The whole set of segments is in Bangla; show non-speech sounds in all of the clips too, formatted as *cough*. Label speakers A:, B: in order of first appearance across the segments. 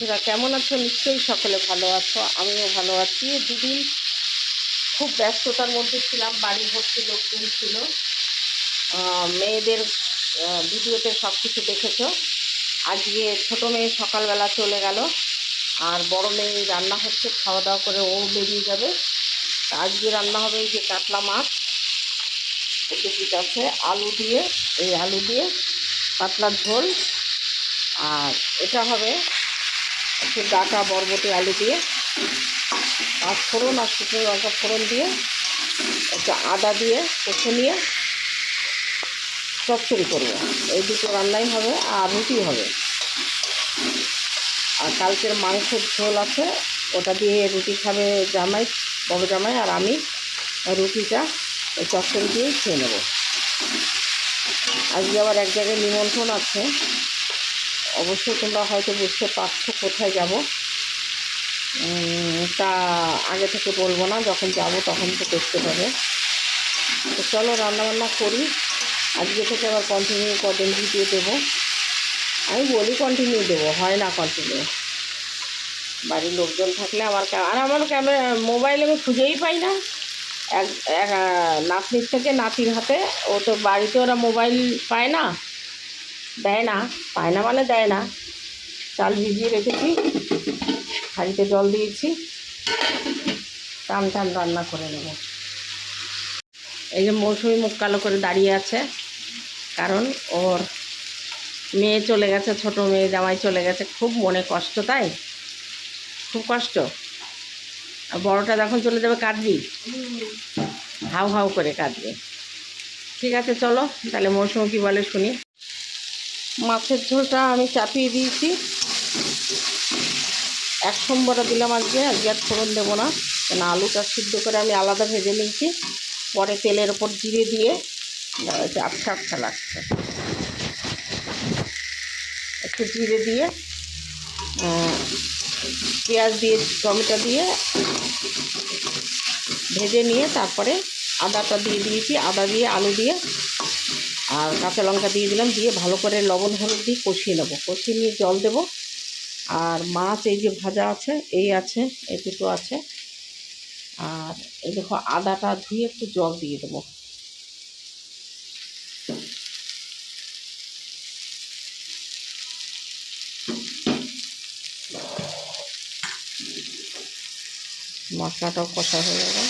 A: তোরা কেমন আছো? নিশ্চয়ই সকলে ভালো আছো, আমিও ভালো আছি। দুদিন খুব ব্যস্ততার মধ্যে ছিলাম, বাড়ি ভর্তি লোকজন ছিল। মেয়েদের ভিডিওতে সব কিছু দেখেছ। আজকে ছোট মেয়ে সকালবেলা চলে গেল, আর বড় মেয়ে রান্না হচ্ছে খাওয়া দাওয়া করে ও বেরিয়ে যাবে। আজকে রান্না হবে এই যে কাতলা মাছ এতে কি আছে, আলু দিয়ে, এই আলু দিয়ে পাতলা ঝোল। আর এটা হবে একটু ডাটা, বরবটি, আলু দিয়ে আর ফোড়ন আর শুকনো লঙ্কা ফোড়ন দিয়ে একটু আদা দিয়ে কষে নিয়ে চচ্চড়ি করব। এই দুটো রান্নাই হবে আর রুটি হবে। আর কালকের মাংসের ঝোল আছে, ওটা দিয়ে রুটি খাবে জামাই, বড় জামাই আর আমি রুটিটা ওই চচ্চড়ি দিয়েই খেয়ে নেব। আজকে আবার এক জায়গায় নিমন্ত্রণ আছে। অবশ্যই তোমরা হয়তো বুঝতে পারছ কোথায় যাব। তা আগে থেকে বলব না, যখন যাব তখন তো দেখতে পাবে। তো চলো রান্নাবান্না করি। আজকে থেকে আবার কন্টিনিউ কদিন ভিডিও দেবো। আমি বলি কন্টিনিউ দেবো, হয় না কন্টিনিউ বাড়ির লোকজন থাকলে আমার আর আমার ক্যামেরা মোবাইল আমি খুঁজেই পাই না। এক এক নাতনির থেকে নাতির হাতে, ও তো বাড়িতে ওরা মোবাইল পায় না। দেয় না, পায় না মানে দেয় না। চাল ভিজিয়ে রেখেছি, হাঁড়িতে জল দিয়েছি, টান টান রান্না করে নেব। এই যে মৌসুমি মুখ কালো করে দাঁড়িয়ে আছে, কারণ ওর মেয়ে চলে গেছে, ছোট মেয়ে জামাই চলে গেছে, খুব মনে কষ্ট, তাই? খুব কষ্ট। আর বড়টা যখন চলে যাবে কাঁদবি? হাউ হাউ করে কাঁদবে। ঠিক আছে, চলো, তাহলে মৌসুমি কী বলে শুনি। মাছের ঝোলটা আমি চাপিয়ে দিয়েছি। এক সোমবারে দিলাম আজকে আজকে আর ফোড়ন দেবো না। কেন আলুটা সিদ্ধ করে আমি আলাদা ভেজে নিয়েছি। পরে তেলের ওপর জিরে দিয়ে আচ্ছা আচ্ছা লাগছে। একটু জিরে দিয়ে পেঁয়াজ দিয়ে, টমেটো দিয়ে ভেজে নিয়ে তারপরে আদাটা দিয়ে দিয়েছি। আদা দিয়ে, আলু দিয়ে আর কাঁচা লঙ্কা দিয়ে দিলাম, দিয়ে ভালো করে লবণ হলুদ দিয়ে কষিয়ে নেব। কষিয়ে নিয়ে জল দেবো। আর মাছ এই যে ভাজা আছে, এই আছে দুটো আছে। আর এই দেখো আদাটা ধুয়ে একটু জল দিয়ে দেবো। মশলাটাও কষা হয়ে যাবে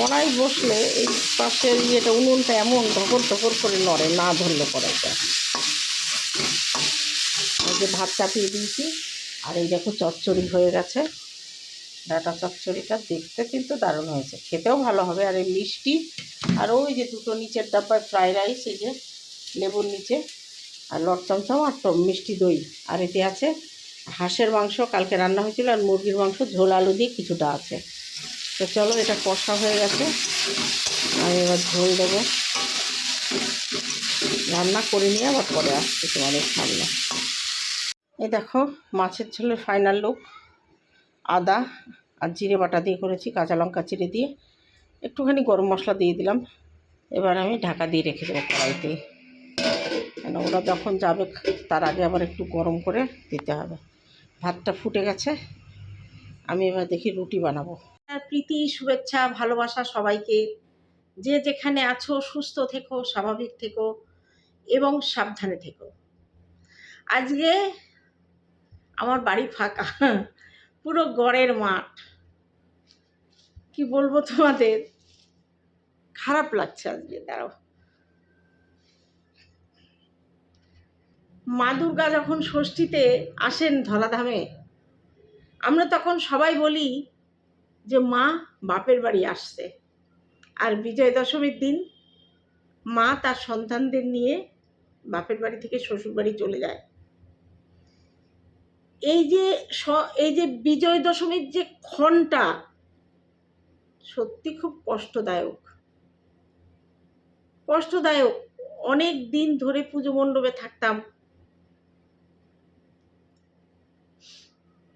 A: কড়াই বসলে এই পাশের ইয়েটা, উনুনটা এমন ধকর ধকর করে নড়ে, না ধরলে কড়াইটা এই যে ভাত চাপিয়ে দিয়েছি, আর এই দেখো চচ্চড়ি হয়ে গেছে। ডাটা চচ্চড়িটা দেখতে কিন্তু দারুণ হয়েছে। খেতেও ভালো হবে, আর এই মিষ্টি, আর ওই যে দুটো নিচের ডাব্বায় ফ্রাইড রাইস, এই যে লেবুর নিচে, আর লট চমচম আর মিষ্টি দই। আর এতে আছে হাঁসের মাংস, কালকে রান্না হয়েছিল, আর মুরগির মাংস, ঝোল আলু দিয়ে কিছুটা আছে। তো চলো, এটা কষা হয়ে গেছে। আমি এবার ঝোল দেবো। রান্না করে নিয়ে আবার পরে আসছি তোমাদের সামনে। এই দেখো, মাছের ঝোলের ফাইনাল লুক আদা আর জিরে বাটা দিয়ে করেছি, কাঁচা লঙ্কা চিড়ে দিয়ে। একটুখানি গরম মশলা দিয়ে দিলাম। এবার আমি ঢাকা দিয়ে রেখে দেবো কড়াইতে। কেন, ওরা যখন যাবে, তার আগে আবার একটু গরম করে দিতে হবে। ভাতটা ফুটে গেছে। আমি এবার দেখি রুটি বানাবো। প্রীতি, শুভেচ্ছা, ভালোবাসা সবাইকে। যে যেখানে আছো, সুস্থ থেকো, স্বাভাবিক থেকো এবং সাবধানে থেকো। আজকে আমার বাড়ি ফাঁকা। পুরো গড়ের মাঠ। কি বলব তোমাদের? খারাপ লাগছে আজকে, দাঁড়াও। মা দুর্গা যখন ষষ্ঠীতে আসেন ধরাধামে আমরা তখন সবাই বলি যে মা বাপের বাড়ি আসছে। আর বিজয় দশমীর দিন মা তার সন্তানদের নিয়ে বাপের বাড়ি থেকে শ্বশুর বাড়ি চলে যায়। এই যে স- এই যে বিজয় দশমীর যে ক্ষণটা সত্যি খুব কষ্টদায়ক। কষ্টদায়ক। অনেক দিন ধরে পুজো মণ্ডপে থাকতাম।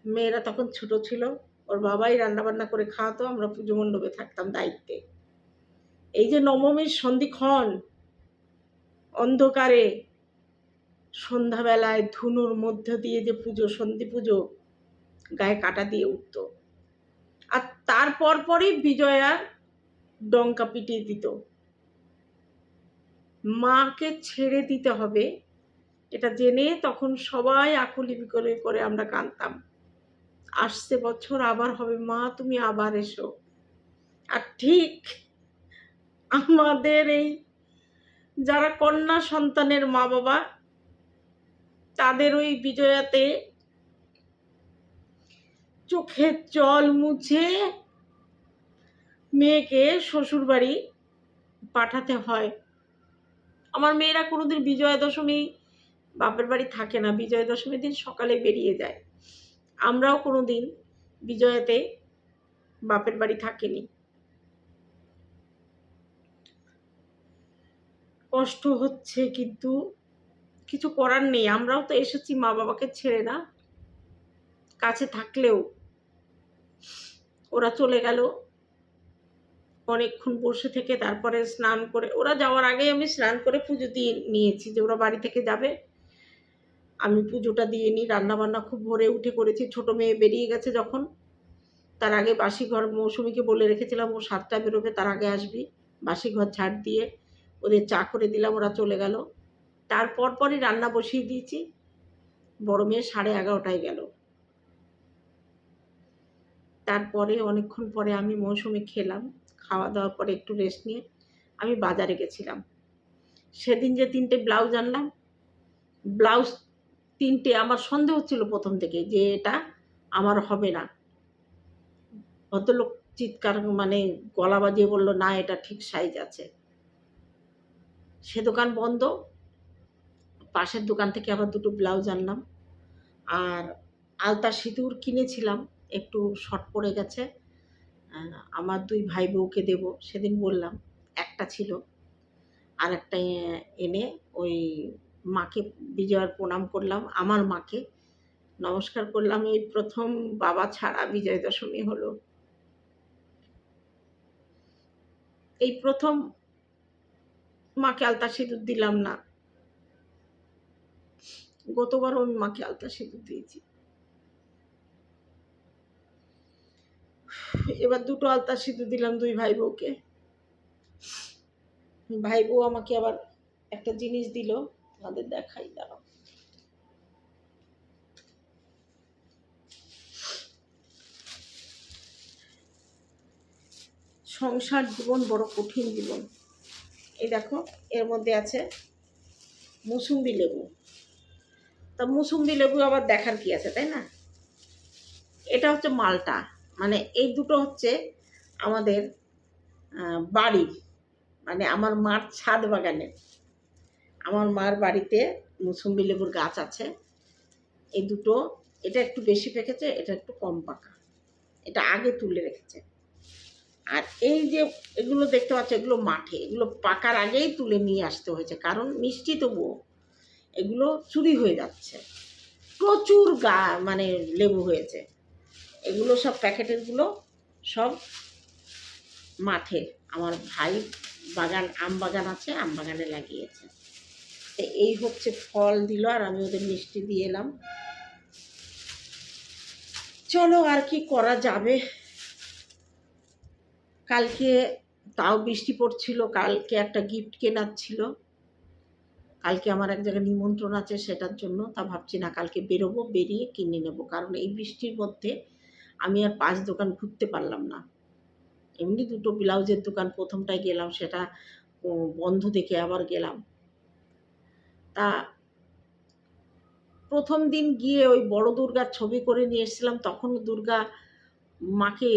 A: মেয়েরা তখন ছোট ছিল। ওর বাবাই রান্নাবান্না করে খাওয়াতো, আমরা পুজো মণ্ডপে থাকতাম দায়িত্বে। এই যে নবমীর সন্ধিক্ষণ, অন্ধকারে, সন্ধ্যাবেলায় ধুনুর মধ্য দিয়ে যে পুজো, সন্ধি পুজো, গায়ে কাটা দিয়ে উঠতো। আর তারপর পরই বিজয়ার ডঙ্কা পিটিয়ে দিত। মাকে ছেড়ে দিতে হবে, এটা জেনে তখন সবাই আকুলি বিকলি করে আমরা কাঁদতাম। আসছে বছর, আবার হবে। মা, তুমি আবার এসো। আর ঠিক আমাদের এই যারা কন্যা সন্তানের মা বাবা তাদের ওই বিজয়াতে চোখের জল মুছে মেয়েকে শ্বশুর বাড়ি পাঠাতে হয়। আমার মেয়েরা কোনোদিন বিজয়া দশমী বাপের বাড়ি থাকে না। বিজয়া দশমীর দিন সকালে বেরিয়ে যায়। আমরাও কোনো দিন বিজয়াতে বাপের বাড়ি থাকিনি। কষ্ট হচ্ছে কিন্তু কিছু করার নেই। আমরাও তো এসেছি, মা বাবাকে ছেড়ে না। কাছে থাকলেও ওরা চলে গেল। অনেকক্ষণ বসে থেকে তারপরে স্নান করে, ওরা যাওয়ার আগেই আমি স্নান করে পুজো দিয়ে নিয়েছি যে ওরা বাড়ি থেকে যাবে। আমি পুজোটা দিয়ে নিই, রান্নাবান্না খুব ভোরে উঠে করেছি, ছোট মেয়ে বেরিয়ে গেছে যখন। তার আগে বাসি ঘর মৌসুমিকে বলে রেখেছিলাম, ও সাতটা বেরোবে, তার আগে আসবি। বাসি ঘর ঝাড় দিয়ে ওদের চা করে দিলাম, ওরা চলে গেল। তারপর পরই রান্না বসিয়ে দিয়েছি। বড় মেয়ে সাড়ে এগারোটায় গেল। তারপরে অনেকক্ষণ পরে আমি মৌসুমি খেলাম, খাওয়া দাওয়ার পরে একটু রেস্ট নিয়ে আমি বাজারে গেছিলাম। সেদিন যে তিনটে ব্লাউজ আনলাম, ব্লাউজ তিনটে আমার সন্দেহ ছিল প্রথম থেকে যে এটা আমার হবে না। ভদ্রলোক চিৎকার মানে গলা বাজিয়ে বলল, না, এটা ঠিক সাইজ আছে। সে দোকান বন্ধ, পাশের দোকান থেকে আবার দুটো ব্লাউজ আনলাম। আর আলতা সিঁদুর কিনেছিলাম, একটু শর্ট পড়ে গেছে। আমার দুই ভাই বউকে দেব, সেদিন বললাম, একটা ছিল। আর একটা এনে ওই মাকে বিজয়ার প্রণাম করলাম, আমার মাকে। নমস্কার করলাম, এই প্রথম বাবা ছাড়া বিজয় দশমী হলো। এই প্রথম মাকে আলতা সিঁদুর দিলাম না। গতবারও আমি মাকে আলতা সিঁদুর দিয়েছি। এবার দুটো আলতা সিঁদুর দিলাম দুই ভাই বউকে ভাই বউ আমাকে আবার একটা জিনিস দিল তাদের দেখাই, দাঁড়াও। সংসার জীবন বড় কঠিন জীবন। এই দেখো, এর মধ্যে আছে মুসুম্বি লেবু। তা মুসুম্বি লেবু আবার দেখার কি আছে, তাই না? এটা হচ্ছে মালটা। মানে এই দুটো হচ্ছে আমাদের বাড়ির মানে আমার মার ছাদ বাগানের। আমার মার বাড়িতে মুসুম্বি লেবুর গাছ আছে। এই দুটো, এটা একটু বেশি পেকেছে, এটা একটু কম পাকা। এটা আগে তুলে রেখেছে। আর এই যে এগুলো দেখতে পাচ্ছ, এগুলো মাঠে। এগুলো পাকার আগেই তুলে নিয়ে আসতে হয়েছে, কারণ মিষ্টি তবুও এগুলো চুরি হয়ে যাচ্ছে। প্রচুর গা মানে লেবু হয়েছে। এগুলো সব প্যাকেটেরগুলো সব মাঠে। আমার ভাই বাগান, আম বাগান আছে, আম বাগানে লাগিয়েছে। তো এই হচ্ছে ফল দিল আর আমি ওদের মিষ্টি দিয়ে এলাম। চলো আর কি করা যাবে। কালকে তাও বৃষ্টি পড়ছিল, কালকে একটা গিফট কেনার ছিল। কালকে আমার এক জায়গায় নিমন্ত্রণ আছে সেটার জন্য, তা ভাবছি না কালকে বেরোবো, বেরিয়ে কিনে নেব। কারণ এই বৃষ্টির মধ্যে আমি আর পাঁচ দোকান ঘুরতে পারলাম না। এমনি দুটো ব্লাউজের দোকান প্রথমটায় গেলাম, সেটা বন্ধ দেখে আবার গেলাম। তা প্রথম দিন গিয়ে ওই বড় দুর্গার ছবি করে নিয়ে এসেছিলাম তখন দুর্গা মাকে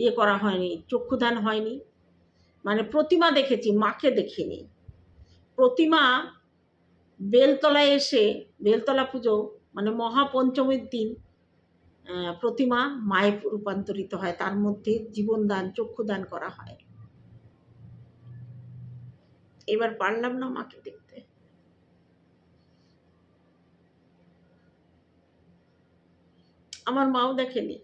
A: ইয়ে করা হয়নি, চক্ষুদান হয়নি। মানে প্রতিমা দেখেছি, মাকে দেখিনি। প্রতিমা বেলতলায় এসে, বেলতলা পুজো মানে মহাপঞ্চমীর দিন প্রতিমা মায়ে রূপান্তরিত হয়, তার মধ্যে জীবনদান, চক্ষুদান করা হয়। এবার পারলাম না মাকে দেখতে। আমার মাও দেখেনি।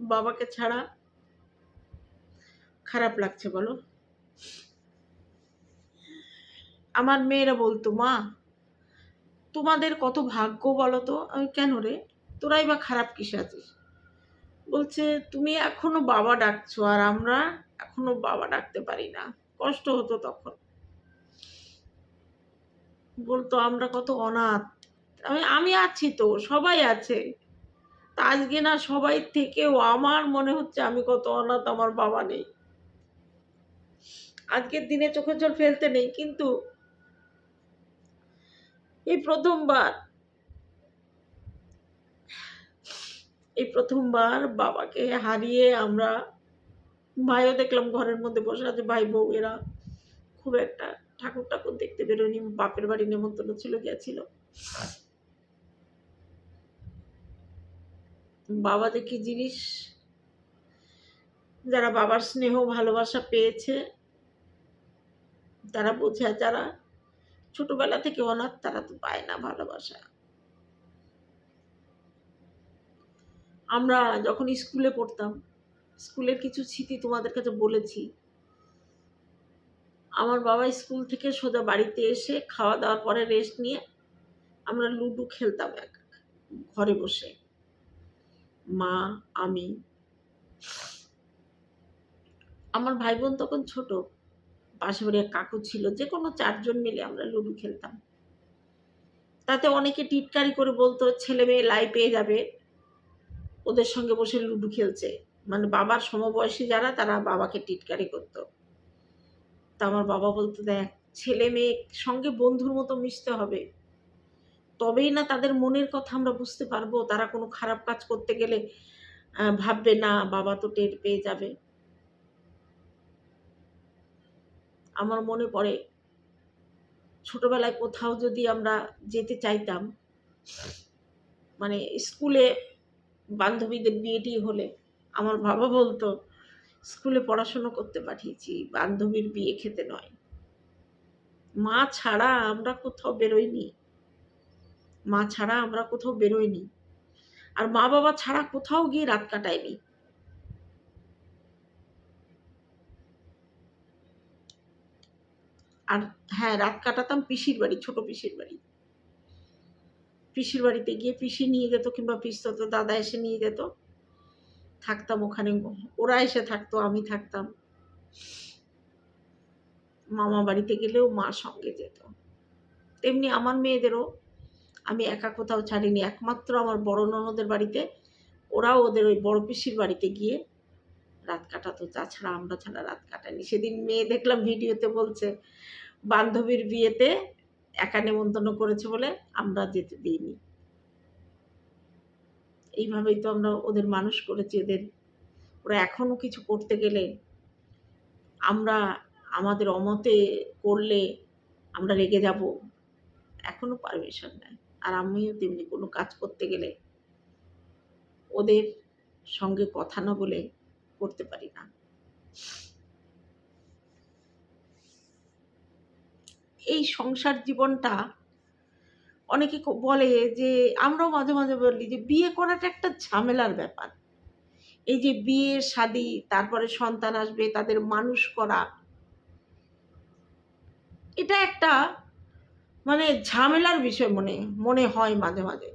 A: বাবাকে ছাড়া খারাপ লাগছে, বলো। আমার মেয়েরা বলতো, মা, তোমাদের কত ভাগ্য বলো তো? আমি, কেন রে? তোরাই বা খারাপ কিসে আছিস? বলছে, তুমি এখনও বাবা ডাকছো আর আমরা এখনও বাবা ডাকতে পারি না। কষ্ট হতো তখন। বলতো, আমরা কত অনাথ। আমি আমি আছি তো, সবাই আছে। তা আজকে না সবাই থেকেও আমার মনে হচ্ছে আমি কত অনাথ, আমার বাবা নেই। আজকের দিনে চোখের জল ফেলতে নেই, কিন্তু এই প্রথমবার এই প্রথমবার বাবাকে হারিয়ে আমরা ভাইও দেখলাম ঘরের মধ্যে বসে আছে, ভাই বউ এরা খুব একটা ঠাকুর ঠাকুর দেখতে বেরোয়নি, বাপের বাড়ি নেমন্তন্ন ছিল, গেছিল। বাবা কি জিনিস, যারা বাবার স্নেহ, ভালোবাসা পেয়েছে, তারা বোঝে যারা ছোটবেলা থেকে অনাথ, তারা তো পায় না ভালোবাসা। আমরা যখন স্কুলে পড়তাম, স্কুলের কিছু স্মৃতি তোমাদের কাছে বলেছি। আমার বাবা স্কুল থেকে সোজা বাড়িতে এসে খাওয়া দাওয়ার পরে রেস্ট নিয়ে আমরা লুডো খেলতাম এক ঘরে বসে। মা, আমি। আমার ভাই বোন তখন ছোট। পাশে বাড়ি কাকু ছিল যে কোনো চারজন মিলে আমরা লুডো খেলতাম। তাতে অনেকে টিটকারি করে বলতো, ছেলে মেয়ে লাই পেয়ে যাবে। ওদের সঙ্গে বসে লুডো খেলছে। মানে বাবার সমবয়সী যারা, তারা বাবাকে টিটকারি করতো। তা আমার বাবা বলতো, দেখ, ছেলে মেয়ে সঙ্গে বন্ধুর মতো মিশতে হবে। তবেই না তাদের মনের কথা আমরা বুঝতে পারব। তারা কোনো খারাপ কাজ করতে গেলে ভাববে, না, বাবা তো টের পেয়ে যাবে। আমার মনে পড়ে, ছোটবেলায় কোথাও যদি আমরা যেতে চাইতাম মানে স্কুলে বান্ধবীদের বিয়েটি হলে, আমার বাবা বলতো, স্কুলে পড়াশুনো করতে পাঠিয়েছি, বান্ধবীর বিয়ে খেতে নয়। মা ছাড়া আমরা কোথাও বেরোইনি। মা ছাড়া আমরা কোথাও বেরোইনি। আর মা বাবা ছাড়া কোথাও গিয়ে রাত কাটাইনি আর হ্যাঁ রাত কাটাতাম পিসির বাড়ি, ছোট পিসির বাড়ি। পিসির বাড়িতে গিয়ে পিসি নিয়ে যেত কিংবা পিসতো দাদা এসে নিয়ে যেত। থাকতাম ওখানে, ওরা এসে থাকতো, আমি থাকতাম। মামা বাড়িতে গেলেও মা সঙ্গে যেত। তেমনি আমার মেয়েদেরও আমি একা কোথাও ছাড়িনি। একমাত্র আমার বড় ননদের বাড়িতে। ওরাও ওদের ওই বড় পিসির বাড়িতে গিয়ে রাত কাটাতো। তাছাড়া আমরা ছাড়া রাত কাটাইনি সেদিন মেয়ে দেখলাম ভিডিওতে বলছে, বান্ধবীর বিয়েতে একা নেমন্তন্ন করেছে বলে আমরা যেতে দিইনি। এইভাবেই তো আমরা ওদের মানুষ করেছি ওদের। ওরা এখনও কিছু করতে গেলে আমরা আমাদের অমতে করলে আমরা রেগে যাব। এখনও পারমিশন নেয় আর আমিও তেমনি কোনো কাজ করতে গেলে ওদের সঙ্গে কথা না বলে করতে পারি না। এই সংসার জীবনটা অনেকে বলে যে, আমরাও মাঝে মাঝে বলি যে, বিয়ে করাটা একটা ঝামেলার ব্যাপার। এই যে বিয়ে, শাদি, তারপরে সন্তান আসবে, তাদের মানুষ করা, এটা একটা মানে ঝামেলার বিষয় মনে মনে হয় মাঝে মাঝে।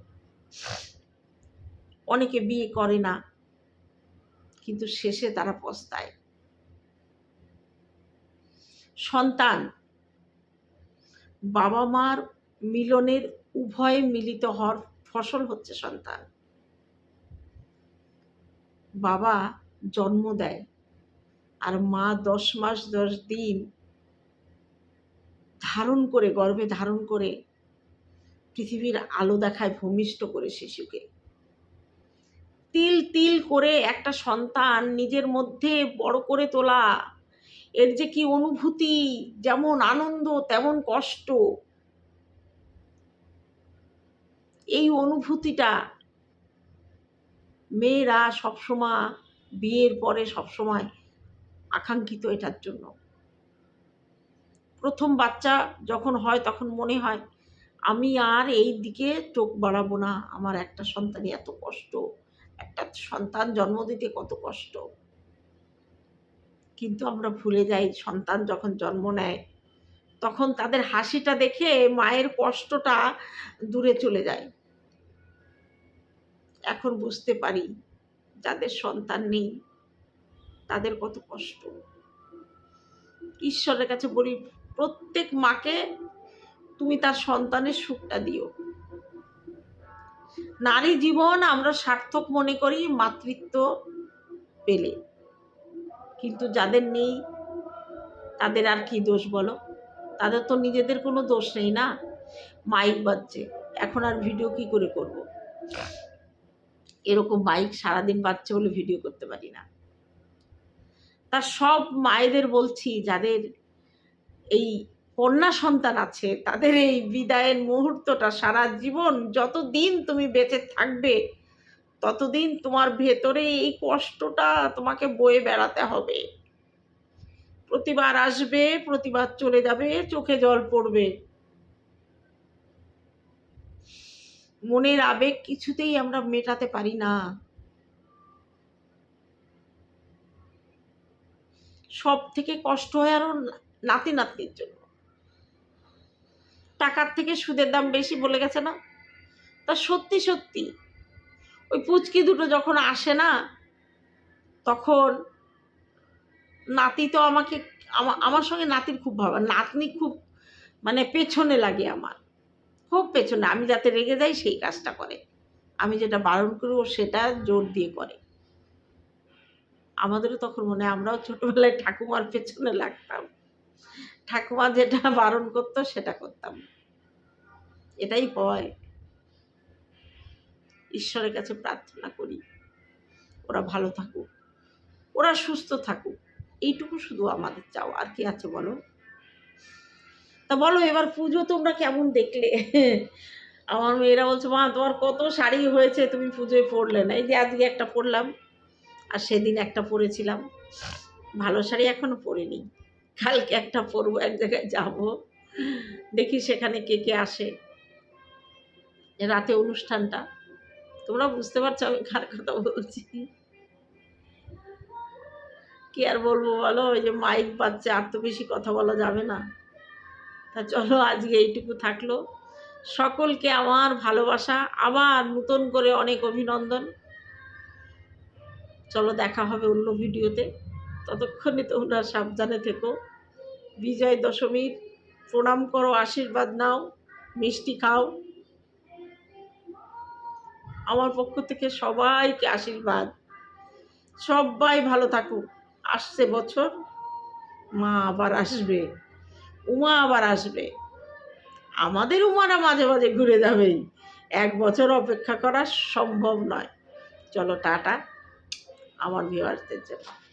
A: অনেকে বিয়ে করে না, কিন্তু শেষে তারা পস্তায়। সন্তান বাবা মার মিলনের উভয়ে মিলিত হওয়ার ফসল হচ্ছে সন্তান। বাবা জন্ম দেয় আর মা দশ মাস দশ দিন ধারণ করে, গর্ভে ধারণ করে পৃথিবীর আলো দেখায় ভূমিষ্ঠ করে শিশুকে। তিল তিল করে একটা সন্তান নিজের মধ্যে বড় করে তোলা, এর যে কি অনুভূতি, যেমন আনন্দ, তেমন কষ্ট, এই অনুভূতিটা মেয়েরা সবসময়, বিয়ের পরে সবসময় আকাঙ্ক্ষিত এটার জন্য। প্রথম বাচ্চা যখন হয় তখন মনে হয়, আমি আর এই দিকে চোখ বাড়াবো না, আমার একটা সন্তানই এত কষ্ট, একটা সন্তান জন্ম দিতে কত কষ্ট। কিন্তু আমরা ভুলে যাই, সন্তান যখন জন্ম নেয়, তখন তাদের হাসিটা দেখে মায়ের কষ্টটা দূরে চলে যায়। এখন বুঝতে পারি, যাদের সন্তান নেই, তাদের কত কষ্ট। ঈশ্বরের কাছে বলি প্রত্যেক মাকে তুমি তার সন্তানের সুখটা দিও। নারী জীবন আমরা সার্থক মনে করি, মাতৃত্ব পেলে। কিন্তু যাদের নেই, তাদের আর কি দোষ বলো? তাদের তো নিজেদের কোনো দোষ নেই না? মাইক বাজছে, এখন আর ভিডিও কি করে করব। এরকম মাইক সারাদিন বাজছে বলে ভিডিও করতে পারি না। তা সব মায়েদের বলছি, যাদের এই কন্যা সন্তান আছে, তাদের এই বিদায়ের মুহূর্তটা সারা জীবন যতদিন তুমি বেঁচে থাকবে, ততদিন তোমার ভেতরে এই কষ্টটা তোমাকে বয়ে বেড়াতে হবে। প্রতিবার আসবে, প্রতিবার চলে যাবে, চোখে জল পড়বে। মনের আবেগ কিছুতেই আমরা মেটাতে পারি না। সব থেকে কষ্ট হয় আরও নাতি নাতনির জন্য। টাকার থেকে সুদের দাম বেশি বলে গেছে না? তা সত্যি সত্যি, ওই পুচকি দুটো যখন আসে না, তখন নাতি তো আমাকে আমার সঙ্গে নাতির খুব ভালো নাতনি খুব মানে পেছনে লাগে আমার, খুব পেছনে। আমি যাতে রেগে যাই সেই কাজটা করে। আমি যেটা বারণ করি ও সেটা জোর দিয়ে করে। আমাদেরও তখন মনে হয় আমরাও ছোটবেলায় ঠাকুমার পেছনে লাগতাম। ঠাকুমা যেটা *laughs* বারণ করতো, সেটা করতাম। এটাই হয়। ঈশ্বরের কাছে প্রার্থনা করি, ওরা ভালো থাকুক, ওরা সুস্থ থাকুক। এইটুকু শুধু আমাদের চাও আর কি আছে বলো? তা বলো এবার পুজো তোমরা কেমন দেখলে? *laughs* আমার মেয়েরা বলছে, মা, তোমার কত শাড়ি হয়েছে? তুমি পুজোয় পরলে না। এই যে আজকে একটা পরলাম, আর সেদিন একটা পরেছিলাম। ভালো শাড়ি এখনও পরিনি। কালকে একটা পরবো এক জায়গায় যাব। দেখি সেখানে কে কে আসে। রাতে অনুষ্ঠানটা। তোমরা বুঝতে পারছ আমি কার কথা বলছি। কি আর বলব বলো? ওই যে মাইক বাচ্চা আর তো বেশি কথা বলা যাবে না। তা চলো, আজকে এইটুকু থাকল। সকলকে আমার ভালোবাসা, আবার নতুন করে অনেক অভিনন্দন। চলো, দেখা হবে অন্য ভিডিওতে ততক্ষণে তোমরা সাবধানে থেকো। বিজয় দশমীর প্রণাম করো, আশীর্বাদ নাও, মিষ্টি খাও। আমার পক্ষ থেকে সবাইকে আশীর্বাদ। সবাই ভালো থাকুক। আসছে বছর, মা আবার আসবে। উমা আবার আসবে। আমাদের উমারা মাঝে মাঝে ঘুরে যাবেই। এক বছর অপেক্ষা করা সম্ভব নয়। চলো টাটা, আমার ভিউয়ার্সদের জন্য।